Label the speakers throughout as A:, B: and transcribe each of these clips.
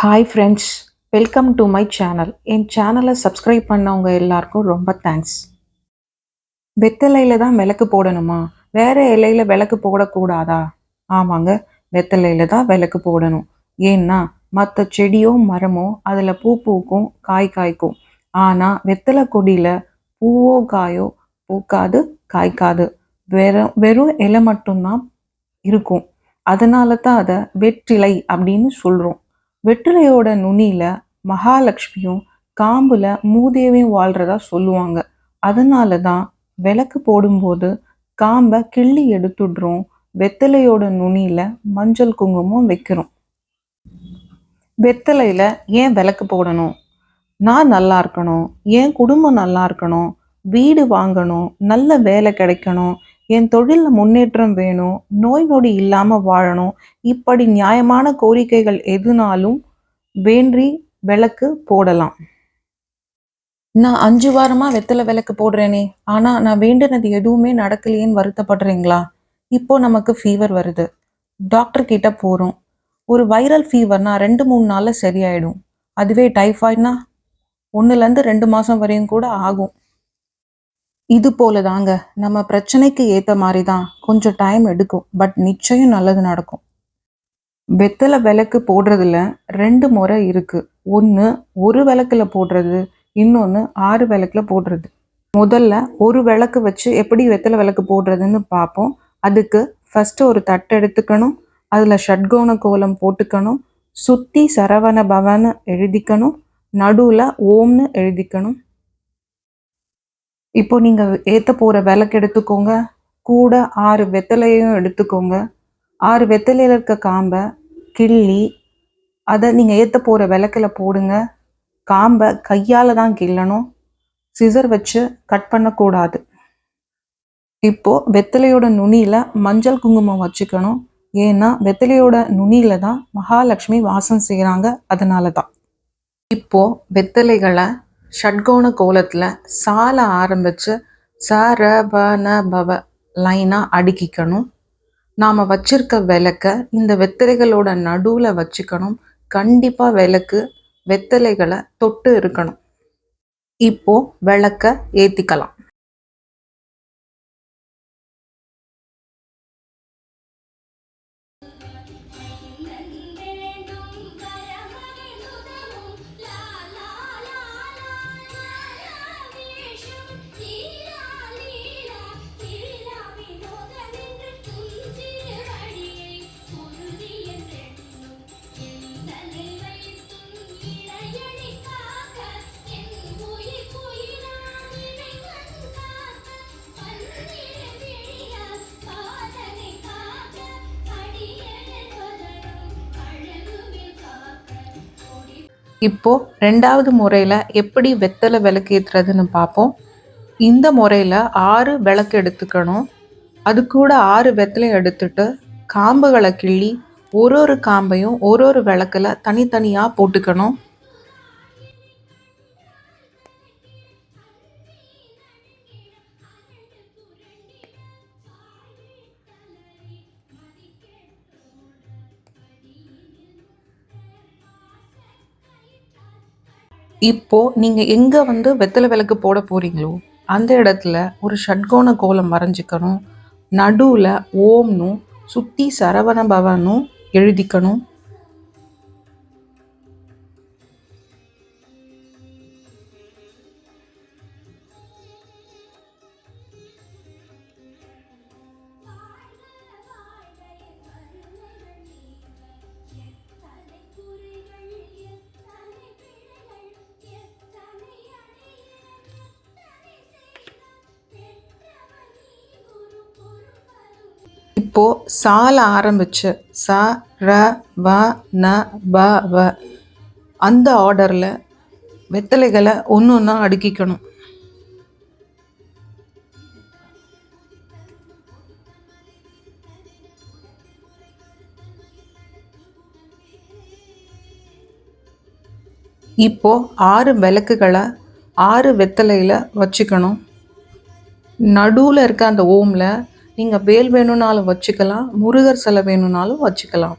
A: Hi friends welcome to my channel என் சேனலை subscribe பண்ணவங்க எல்லாருக்கும் ரொம்ப தேங்க்ஸ் வெத்தலையில் தான் விளக்கு போடணுமா? வேறு இலையில் விளக்கு போடக்கூடாதா? ஆமாங்க வெத்தலையில் தான் விளக்கு போடணும். ஏன்னா மற்ற செடியோ மரமோ அதில் பூ பூக்கும் காய் காய்க்கும். ஆனால் வெத்தலை கொடியில் பூவோ காயோ பூக்காது காய்க்காது. வெறும் வெறும் இலை மட்டும்தான் இருக்கும். அதனால தான் அதை வெற்றிலை அப்படின்னு சொல்கிறோம் வெற்றிலையோட நுனியில மகாலட்சுமியும் காம்புல மூதேவியும் வாழ்றதா சொல்லுவாங்க. அதனால தான் விளக்கு போடும்போது காம்பை கிள்ளி எடுத்துடுறோம். வெத்தலையோட நுனியில மஞ்சள் குங்குமம் வைக்கிறோம். வெத்தலையில ஏன் விளக்கு போடணும்? நான் நல்லா இருக்கணும். என் குடும்பம் நல்லா இருக்கணும். வீடு வாங்கணும். நல்ல வேலை கிடைக்கணும். என் தொழிலில் முன்னேற்றம் வேணும் நோய் நொடி இல்லாமல் வாழணும் இப்படி நியாயமான கோரிக்கைகள் எதுனாலும் வேண்டி விளக்கு போடலாம். நான் அஞ்சு வாரமாக வெத்தலை விளக்கு போடுறேனே ஆனால் நான் வேண்டினது எதுவுமே நடக்கலையேன்னு வருத்தப்படுறீங்களா? இப்போ நமக்கு ஃபீவர் வருது. டாக்டர் கிட்ட போகிறோம் ஒரு வைரல் ஃபீவர்னா ரெண்டு மூணு நாளில் சரியாயிடும். அதுவே டைஃபாய்ட்னா ஒன்றுலேருந்து ரெண்டு மாதம் வரையும் கூட ஆகும். இது போல தாங்க நம்ம பிரச்சனைக்கு ஏற்ற மாதிரி தான் கொஞ்சம் டைம் எடுக்கும். பட் நிச்சயம் நல்லது நடக்கும். வெத்தலை விளக்கு போடுறதுல ரெண்டு முறை இருக்கு. ஒன்று ஒரு விளக்குல போடுறது இன்னொன்று ஆறு விளக்குல போடுறது. முதல்ல ஒரு விளக்கு வச்சு எப்படி வெத்தலை விளக்கு போடுறதுன்னு பார்ப்போம். அதுக்கு ஃபஸ்ட்டு ஒரு தட்டு எடுத்துக்கணும். அதில் ஷட்கோண கோலம் போட்டுக்கணும். சுற்றி சரவண பவன்னு எழுதிக்கணும். நடுவில் ஓம்னு எழுதிக்கணும். இப்போ நீங்கள் ஏற்ற போகிற விளக்கு எடுத்துக்கோங்க. கூட ஆறு வெத்தலையும் எடுத்துக்கோங்க. ஆறு வெத்தலையில இருக்க காம்பை கிள்ளி அதை நீங்கள் ஏற்ற போகிற விளக்குல போடுங்க. காம்பை கையால் தான் கிள்ளணும். சிசர் வச்சு கட் பண்ணக்கூடாது. இப்போது வெத்தலையோட நுனியில் மஞ்சள் குங்குமம் வச்சுக்கணும். ஏன்னா வெத்தலையோட நுனியில் தான் மகாலட்சுமி வாசம் செய்கிறாங்க அதனால தான் இப்போது வெத்தலைகளை ஷட்கோண கோலத்தில் சால ஆரம்பித்து ச ர ப ந பவ லைனாக அடுக்கிக்கணும். நாம் வச்சிருக்க விளக்க இந்த வெத்தலைகளோட நடுவில் வச்சுக்கணும். கண்டிப்பாக விளக்கு வெத்தலைகளை தொட்டு இருக்கணும். இப்போது விளக்க ஏற்றிக்கலாம் இப்போ ரெண்டாவது முறையில் எப்படி வெத்தலை விளக்கு ஏற்றுறதுன்னு பார்ப்போம். இந்த முறையில் ஆறு விளக்கு எடுத்துக்கணும். அது கூட ஆறு வெத்தலை எடுத்துட்டு காம்புகளை கிள்ளி ஒரு ஒரு காம்பையும் ஒரு ஒரு விளக்குல தனித்தனியாக போட்டுக்கணும். இப்போ நீங்க எங்க வந்து வெத்தலை விளக்கு போட போறீங்களோ அந்த இடத்துல ஒரு ஷட்கோண கோலம் வரைஞ்சிக்கணும். நடுவுல ஓம்னும் சுத்தி சரவண பவனும் எழுதிக்கணும். இப்போது சால ஆரம்பிச்சு ச ர வ ந ப வ. அந்த ஆர்டரில் வெத்தலைகளை ஒன்று ஒன்றா அடுக்கிக்கணும். இப்போ ஆறு விளக்குகளை ஆறு வெத்தலையில் வச்சுக்கணும். நடுவில் இருக்க அந்த ஓமில் நீங்கள் வேல் வேணும்னாலும் வச்சுக்கலாம் முருகர் சிலை வேணும்னாலும் வச்சுக்கலாம்.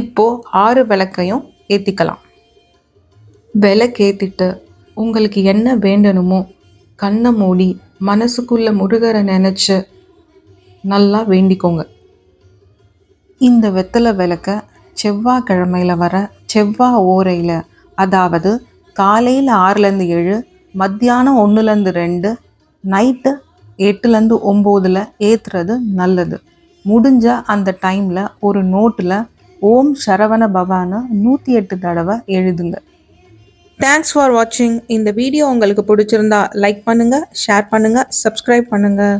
A: இப்போ ஆறு விளக்கையும் ஏற்றிக்கலாம் விளக்கேற்றிட்டு உங்களுக்கு என்ன வேண்டணுமோ கண்ணை மூடி மனசுக்குள்ள முருகரை நினச்சி நல்லா வேண்டிக்கோங்க. இந்த வெத்தலை விளக்க செவ்வாய்க்கிழமையில் வர செவ்வாய் ஓரையில் அதாவது காலையில் ஆறுலேருந்து ஏழு மத்தியானம் ஒன்றுலேருந்து ரெண்டு நைட்டு எட்டுலேருந்து ஒம்போதில் ஏற்றுறது நல்லது. முடிஞ்ச அந்த டைமில் ஒரு நோட்டில் ஓம் சரவண பவான நூற்றி எட்டு தடவை எழுதுங்க. தேங்க்ஸ் ஃபார் வாட்சிங் இந்த வீடியோ உங்களுக்கு பிடிச்சிருந்தா லைக் பண்ணுங்கள் ஷேர் பண்ணுங்கள் சப்ஸ்கிரைப் பண்ணுங்கள்